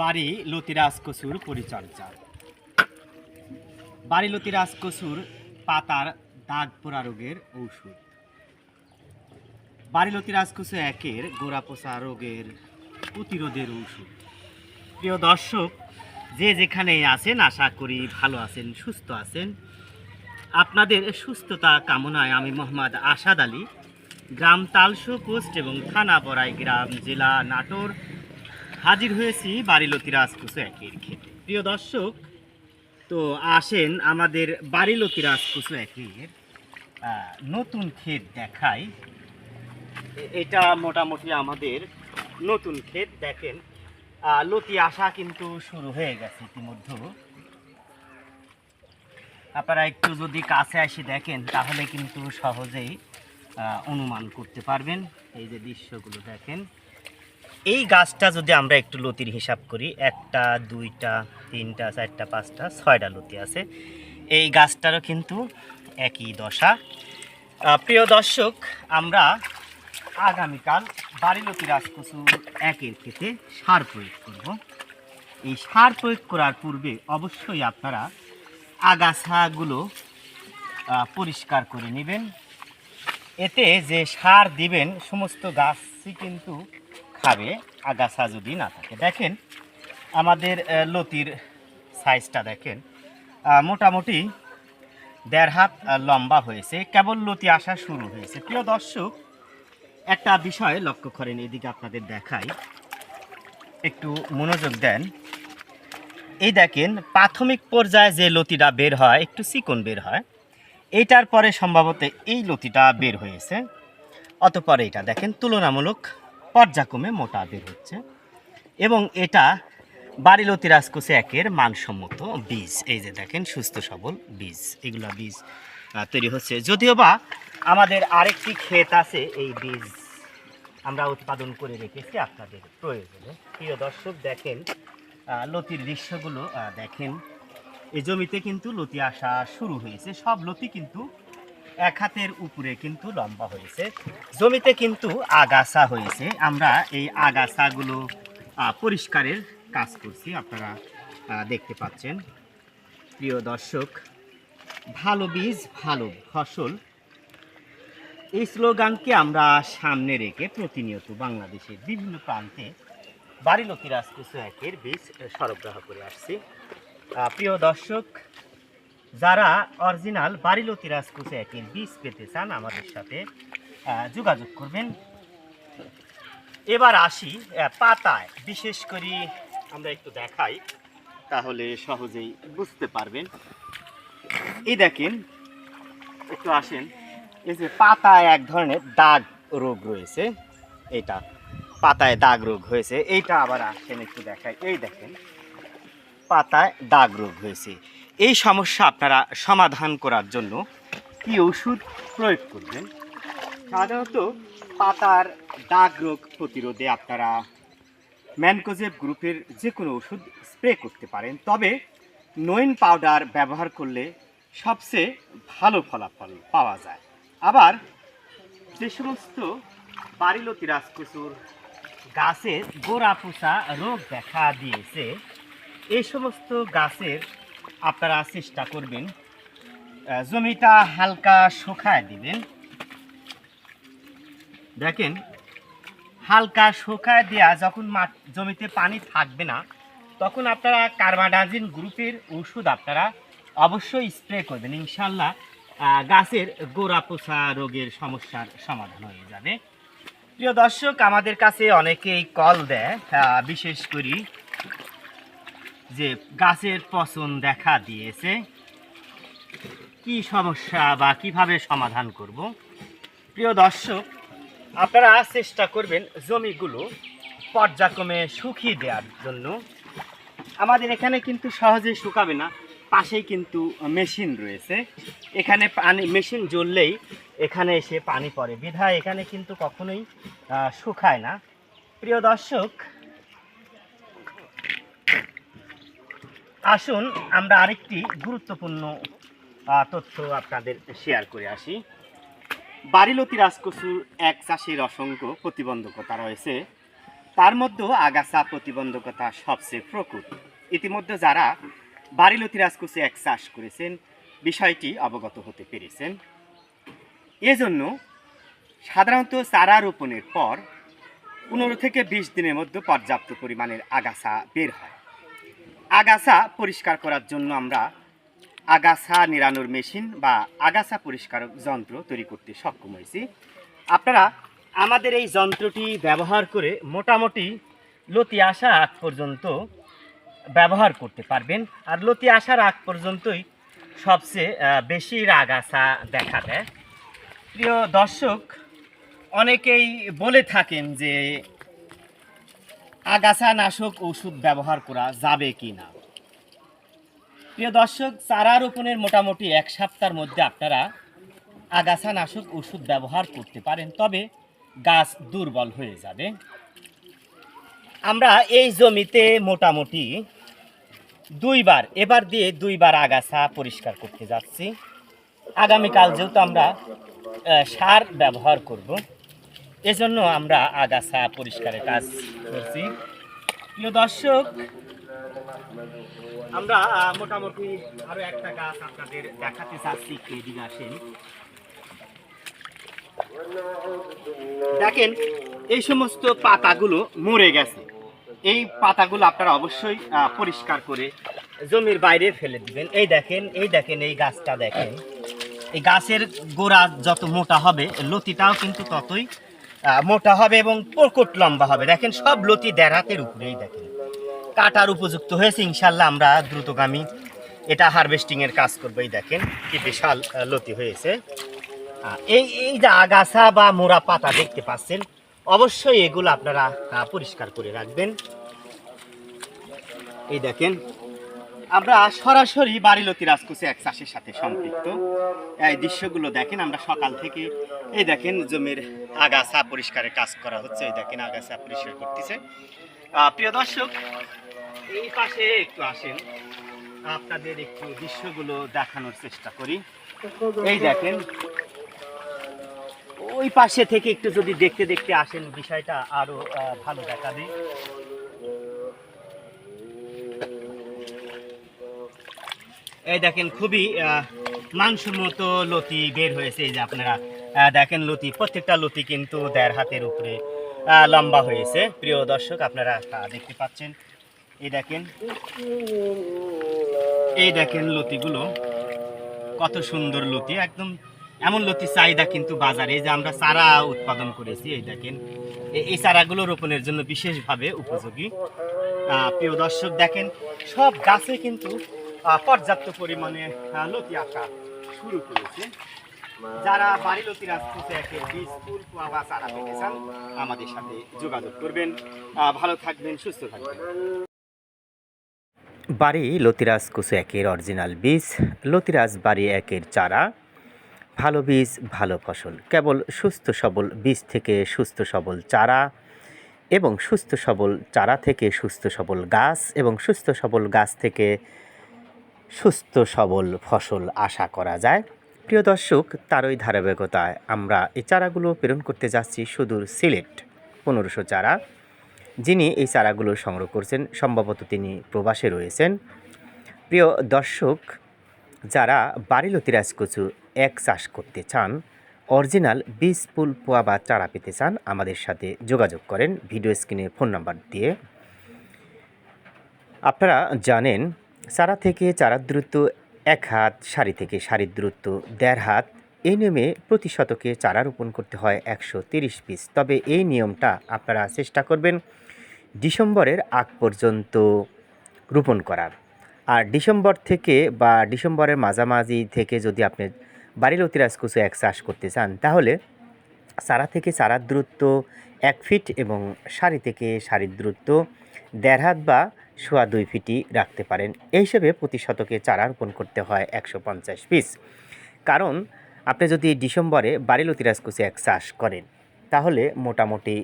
বাড়ি লতিরাজ কসুর পরিচর্যা। বাড়ি লতিরাজ কসুর পাতার দাগ পোড়া রোগের ঔষধ। বাড়ি লতিরাজ কচু একের গোড়া পচা রোগের প্রতিরোধের ঔষধ। প্রিয় দর্শক, যে যেখানে আছেন, আশা করি ভালো আছেন, সুস্থ আছেন। আপনাদের সুস্থতা কামনায় আমি মোহাম্মদ আসাদ আলী, গ্রাম তালসো পোস্ট এবং থানা বড়াই গ্রাম জেলা নাটোর হাজির হয়েছি বাড়িলতি রাজকুচু একের ক্ষেত্রে প্রিয় দর্শক, তো আসেন আমাদের বাড়িলতি রাজকুচু একের নতুন ক্ষেত দেখাই। এটা মোটামুটি আমাদের নতুন ক্ষেত, দেখেন। লতি আসা কিন্তু শুরু হয়ে গেছে ইতিমধ্যে। আপনারা একটু যদি কাছে এসে দেখেন, তাহলে কিন্তু সহজেই অনুমান করতে পারবেন। এই যে দৃশ্যগুলো দেখেন। এই গাছটা যদি আমরা একটু লতির হিসাব করি, একটা, দুইটা, তিনটা, চারটা, পাঁচটা, ছয়টা লতি আছে। এই গাছটারও কিন্তু একই দশা। প্রিয় দর্শক, আমরা আগামীকাল বাড়ি বাড়িলতি রাজকচু একের ক্ষেত্রে সার প্রয়োগ করব। এই সার প্রয়োগ করার পূর্বে অবশ্যই আপনারা আগাছাগুলো পরিষ্কার করে নেবেন। এতে যে সার দিবেন, সমস্ত গাছই কিন্তু খাবে আগাছা যদি না থাকে। দেখেন, আমাদের লতির সাইজটা দেখেন মোটামুটি দেড় হাত লম্বা হয়েছে। কেবল লতি আসা শুরু হয়েছে। প্রিয় দর্শক, একটা বিষয় লক্ষ্য করেন, এদিকে আপনাদের দেখাই। একটু মনোযোগ দেন। এই দেখেন, প্রাথমিক পর্যায়ে যে লতিটা বের হয়, একটু চিকন বের হয়, এইটার পরে সম্ভবত এই লতিটা বের হয়েছে। অতপর এটা দেখেন, তুলনামূলক পর্যায়ক্রমে মোটা বের হচ্ছে। এবং এটা বাড়ি লতি রাজকোষে একের মানসম্মত বীজ। এই যে দেখেন, সুস্থ সবল বীজ। এগুলা বীজ তৈরি হচ্ছে। যদিও বা আমাদের আরেকটি ক্ষেত আছে, এই বীজ আমরা উৎপাদন করে রেখেছি আপনাদের প্রয়োজনে। প্রিয় দর্শক, দেখেন লতির দৃশ্যগুলো দেখেন। এই জমিতে কিন্তু লতি আসা শুরু হয়েছে। সব লতি কিন্তু এক হাতের উপরে কিন্তু লম্বা হয়েছে, জমিতে কিন্তু আগাছা হয়েছে। আমরা এই আগাছাগুলো পরিষ্কারের কাজ করছি, আপনারা দেখতে পাচ্ছেন। প্রিয় দর্শক, ভালো বীজ, ভালো ফসল, এই স্লোগানকে আমরা সামনে রেখে প্রতিনিয়ত বাংলাদেশের বিভিন্ন প্রান্তে বাড়িলতি রাজকুচু একের বীজ সরবরাহ করে আসছি। প্রিয় দর্শক যারা অরিজিনাল বাড়িলতি রাজকুচু একের বীজ পেতে চান আমাদের সাথে যোগাযোগ করবেন। এবার আসি পাতায়। বিশেষ করে আমরা একটু দেখাই, তাহলে সহজেই বুঝতে পারবেন। এই দেখেন, একটু আসেন। এই যে পাতায় এক ধরনের দাগ রোগ রয়েছে, এটা পাতায় দাগ রোগ হয়েছে, এইটা আবার আসেন একটু দেখাই। এই দেখেন, পাতায় দাগ রোগ হয়েছে। এই সমস্যা আপনারা সমাধান করার জন্য কি ওষুধ প্রয়োগ করবেন? সাধারণত পাতার দাগ রোগ প্রতিরোধে আপনারা ম্যানকোজেব গ্রুপের যে কোনো ওষুধ স্প্রে করতে পারেন। তবে নইন পাউডার ব্যবহার করলে সবচেয়ে ভালো ফলাফল পাওয়া যায়। আবার যে সমস্ত বাড়িলতি রাজকচুর গাছের গোড়া পোষা রোগ দেখা দিয়েছে, এই সমস্ত গাছের আপনারা চেষ্টা করবেন জমিটা হালকা শুকায় দিবেন। দেখেন, হালকা শুকায় দেওয়া যখন জমিতে পানি থাকবে না, তখন আপনারা কার্বাডাজিন গ্রুপের ওষুধ আপনারা অবশ্যই স্প্রে করবেন। ইনশাল্লাহ গাছের গোড়া পোষা রোগের সমস্যার সমাধান হয়ে যাবে। প্রিয় দর্শক, আমাদের কাছে অনেকেই কল দেয় বিশেষ করে যে গাছের পচন দেখা দিয়েছে, কি সমস্যা বা কীভাবে সমাধান করব? প্রিয় দর্শক, আপনারা চেষ্টা করবেন জমিগুলো পর্যায়ক্রমে শুকিয়ে দেওয়ার জন্য। আমাদের এখানে কিন্তু সহজে শুকাবে না, পাশেই কিন্তু মেশিন রয়েছে। এখানে পানি, মেশিন জ্বললেই এখানে এসে পানি পড়ে। বিধায় এখানে কিন্তু কখনোই শুকায় না। প্রিয় দর্শক আসুন, আমরা আরেকটি গুরুত্বপূর্ণ তথ্য আপনাদের শেয়ার করে আসি। বাড়িলতি রাজকচুর এক চাষির অসংখ্য প্রতিবন্ধকতা রয়েছে। তার মধ্যেও আগাছা প্রতিবন্ধকতা সবচেয়ে প্রকট। ইতিমধ্যে যারা বাড়িলতি রাজকুচি এক চাষ করেছেন, বিষয়টি অবগত হতে পেরেছেন। এজন্য সাধারণত চারা রোপণের পর পনেরো থেকে বিশ দিনের মধ্যে পর্যাপ্ত পরিমাণের আগাছা বের হয়। আগাছা পরিষ্কার করার জন্য আমরা আগাছা নিরানোর মেশিন বা আগাছা পরিষ্কার যন্ত্র তৈরি করতে সক্ষম হয়েছি। আপনারা আমাদের এই যন্ত্রটি ব্যবহার করে মোটামুটি লতি আসা আগ পর্যন্ত ব্যবহার করতে পারবেন। আর লতি আসার আগ পর্যন্তই সবচেয়ে বেশি আগাছা দেখা দেয়। প্রিয় দর্শক, অনেকেই বলে থাকেন যে আগাছা নাশক ওষুধ ব্যবহার করা যাবে কি না প্রিয় দর্শক, চারা রোপণের মোটামুটি এক সপ্তাহের মধ্যে আপনারা আগাছা নাশক ওষুধ ব্যবহার করতে পারেন, তবে গাছ দুর্বল হয়ে যাবে। আমরা এই জমিতে মোটামুটি দুইবার, এবার দিয়ে দুইবার আগাছা পরিষ্কার করতে যাচ্ছি। আগামীকাল যেহেতু আমরা সার ব্যবহার করব এজন্য আমরা আগাছা পরিষ্কারের কাজ করছি। প্রিয় দর্শক, আমরা মোটামুটি আরও একটা গাছ আপনাদের দেখাতে চাচ্ছি এদিকে আসেন। দেখেন, এই সমস্ত পাতাগুলো মরে গেছে। এই পাতাগুলো আপনারা অবশ্যই পরিষ্কার করে জমির বাইরে ফেলে দিবেন। এই দেখেন এই দেখেন, এই গাছটা দেখেন। এই গাছের গোড়া যত মোটা হবে, লতিটাও কিন্তু ততই মোটা হবে এবং প্রকট লম্বা হবে। দেখেন, সব লতি দেড় হাতের উপরেই দেখেন। কাটার উপযুক্ত হয়েছে, ইনশাল্লাহ আমরা দ্রুতগামী এটা হারভেস্টিংয়ের কাজ করব। এই দেখেন, কি বিশাল লতি হয়েছে। এই এই যে আগাছা বা মোড়া পাতা দেখতে পাচ্ছেন, অবশ্যই এগুলো আপনারা পরিষ্কার করে রাখবেন। এই দেখেন আমরা সরাসরি বাড়িলতি রাজকুচি এক চাষের সাথে সম্পৃক্ত। এই দৃশ্যগুলো দেখেন, আমরা সকাল থেকে, এই দেখেন জমির আগাছা পরিষ্কারের কাজ করা হচ্ছে, এই দেখেন আগাছা পরিষ্কার করতেছে। প্রিয় দর্শক, এই পাশে একটু আসেন, আপনাদের একটু দৃশ্যগুলো দেখানোর চেষ্টা করি। এই দেখেন, ওই পাশে থেকে একটু যদি দেখতে দেখতে আসেন, বিষয়টা আরও ভালো দেখাবে। এই দেখেন খুবই মাংসমতো লতি বের হয়েছে এই যে আপনারা দেখেন লতি, প্রত্যেকটা লতি কিন্তু দেড় হাতের উপরে লম্বা হয়েছে। প্রিয় দর্শক, আপনারা দেখতে পাচ্ছেন। এই দেখেন এই দেখেন লতিগুলো, কত সুন্দর লতি, একদম এমন লতি চাহিদা কিন্তু বাজারে যে আমরা চারা উৎপাদন করেছি, এই দেখেন। এই চারাগুলো রোপণের জন্য বিশেষভাবে উপযোগী। প্রিয় দর্শক, দেখেন, সব গাছে কিন্তু পর্যাপ্ত পরিমাণে লতি আসা শুরু করেছে। যারা বাড়ি লতি রাজপুতে একের বীজ ফুল বা চারা পেতে চান, আমাদের সাথে যোগাযোগ করবেন। ভালো থাকবেন, সুস্থ থাকবেন। বাড়ি লতিরাজ কুসু একের অরিজিনাল বীজ লতিরাজ বাড়ি একের চারা। ভালো বীজ, ভালো ফসল, কেবল সুস্থ সবল বীজ থেকে সুস্থ সবল চারা এবং সুস্থ সবল চারা থেকে সুস্থ সবল গাছ এবং সুস্থ সবল গাছ থেকে সুস্থ, সবল ফসল আশা করা যায়। প্রিয় দর্শক, তারই ধারাবাহিকতায় আমরা এই চারাগুলো প্রেরণ করতে যাচ্ছি সুদূর সিলেট, পনেরোশো চারা। যিনি এই চারাগুলো সংগ্রহ করছেন, সম্ভবত তিনি প্রবাসে রয়েছেন। প্রিয় দর্শক, যারা বাড়িলতি রাজকচু এক চাষ করতে চান, অরিজিনাল বীজ, ফুল, পোয়া বা চারা পেতে চান, আমাদের সাথে যোগাযোগ করেন। ভিডিও স্ক্রিনে ফোন নাম্বার দিয়ে। আপনারা জানেন চারা থেকে চারার দূরত্ব এক হাত, সারি থেকে সারির দূরত্ব দেড় হাত। এই নিয়মে প্রতি শতকে চারা রোপণ করতে হয় একশো তিরিশ পিস। তবে এই নিয়মটা আপনারা চেষ্টা করবেন ডিসেম্বরের আগ পর্যন্ত রোপণ করার। আর ডিসেম্বর থেকে বা ডিসেম্বরের মাঝামাঝি থেকে যদি আপনি বাড়ির অতিরাজকুচু এক চাষ করতে চান, তাহলে চারা থেকে চারার দূরত্ব এক ফিট এবং সারি থেকে সারির দূরত্ব দেড় হাত বা সোয়া দুই ফিটি রাখতে পারেন। এই হিসেবে প্রতি শতকে চারা রোপণ করতে হয় একশো পঞ্চাশ পিস। কারণ, আপনি যদি ডিসেম্বরে বাড়িলতি রাজকুচি এক চাষ করেন, তাহলে মোটামুটি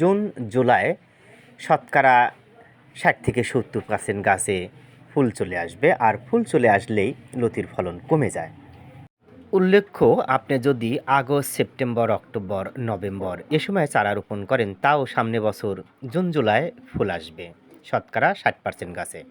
জুন, জুলাই শতকরা ষাট থেকে সত্তর পার্সেন্ট গাছে ফুল চলে আসবে, আর ফুল চলে আসলেই লতির ফলন কমে যায়। উল্লেখ্য, আপনি যদি আগস্ট, সেপ্টেম্বর, অক্টোবর, নভেম্বর এ সময় চারা রোপণ করেন, তাও সামনে বছর জুন, জুলাই ফুল আসবে। শতকরা ষাট পার্সেন্ট গাছে।